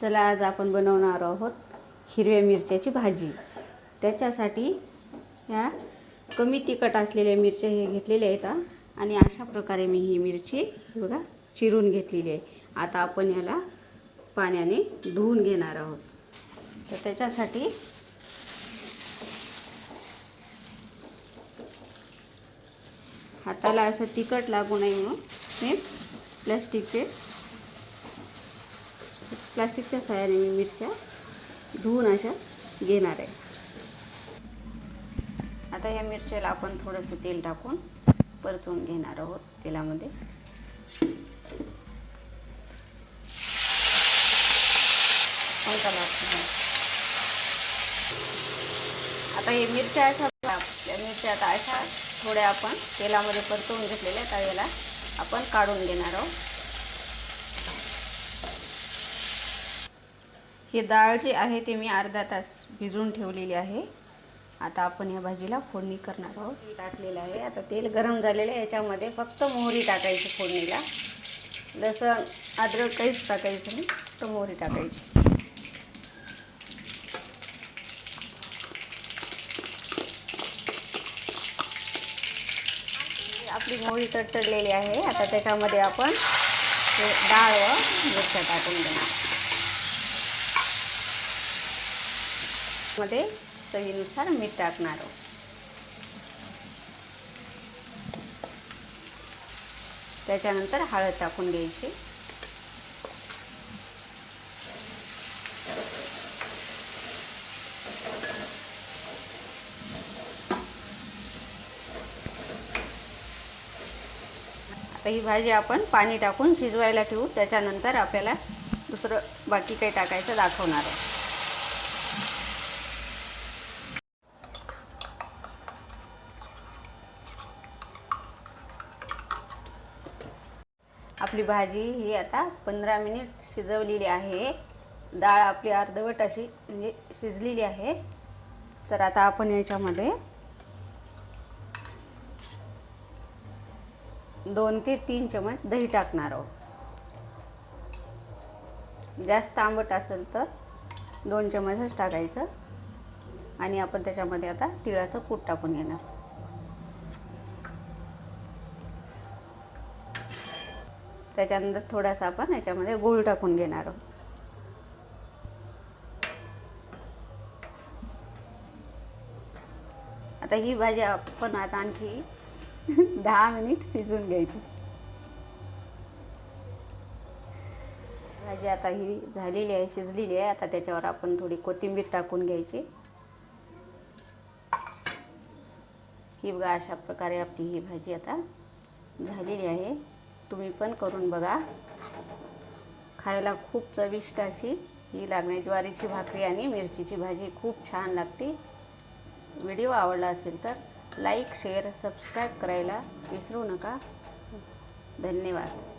चला आज आपण बनवणार आहोत हिरव्या मिरच्याची भाजी. त्याच्यासाठी ह्या कमी तिखट असलेल्या मिरच्या हे घेतलेल्या आहेत आणि अशा प्रकारे मी ही मिरची बघा चिरून घेतलेली आहे. आता आपण याला पाण्याने धुवून घेणार आहोत. तर त्याच्यासाठी हाताला असं तिखट लागू नये म्हणून मी प्लॅस्टिकचे प्लास्टिकच्या सहाय्याने मी मिरच्या धुवून अशा घेणार आहे. आता या मिरच्याला आपण थोडंसं तेल टाकून परतून घेणार आहोत तेलामध्ये. आता हे मिरच्या अशा या मिरच्या आता अशा थोड्या आपण तेलामध्ये परतवून घेतलेल्या त्यावेळेला याला आपण काढून घेणार आहोत. ही डाळ जी आहे ते मी अर्धा तास भिजवून ठेवलेली आहे. आता आपण या भाजीला फोडणी करणार आहोत. टाकलेलं आहे. आता तेल गरम झालेलं आहे. याच्यामध्ये फक्त मोहरी टाकायची फोडणीला. लसण अद्रक काहीच टाकायचं नाही. फक्त मोहरी टाकायची. आपली मोहरी तडतडलेली आहे. आता त्याच्यामध्ये आपण डाळ व मिरच्या टाकून देणार. मध्ये चवीनुसार मीठ टाकणार आहोत. त्याच्यानंतर हळद टाकून घ्यायची. आता ही भाजी आपण पाणी टाकून शिजवायला ठेवू. त्याच्यानंतर आपल्याला दुसरं बाकी काही टाकायचं दाखवणार आहे आपली भाजी ही आता पंधरा मिनिट शिजवलेली आहे. डाळ आपली अर्धवट अशी म्हणजे शिजलेली आहे. तर आता आपण याच्यामध्ये दोन ते तीन चमच दही टाकणार आहोत. जास्त आंबट असेल तर दोन चमचच टाकायचं. आणि आपण त्याच्यामध्ये आता तिळाचं कूट टाकून घेणार. त्याच्यानंतर थोडासा आपण याच्यामध्ये गूळ टाकून घेणार आहोत. आता ही भाजी आपण आता आणखी दहा मिनिट शिजवून घ्यायची. भाजी आता ही झालेली आहे शिजलेली आहे. आता त्याच्यावर आपण थोडी कोथिंबीर टाकून घ्यायची. ही बघा अशा प्रकारे आपली ही भाजी आता झालेली आहे. तुम्ही पण करून बघा. खायला खूप चविष्ट अशी ही लागणे. ज्वारीची भाकरी आणि मिरचीची भाजी खूप छान लागते. व्हिडिओ आवडला असेल तर लाईक शेअर सबस्क्राईब करायला विसरू नका. धन्यवाद.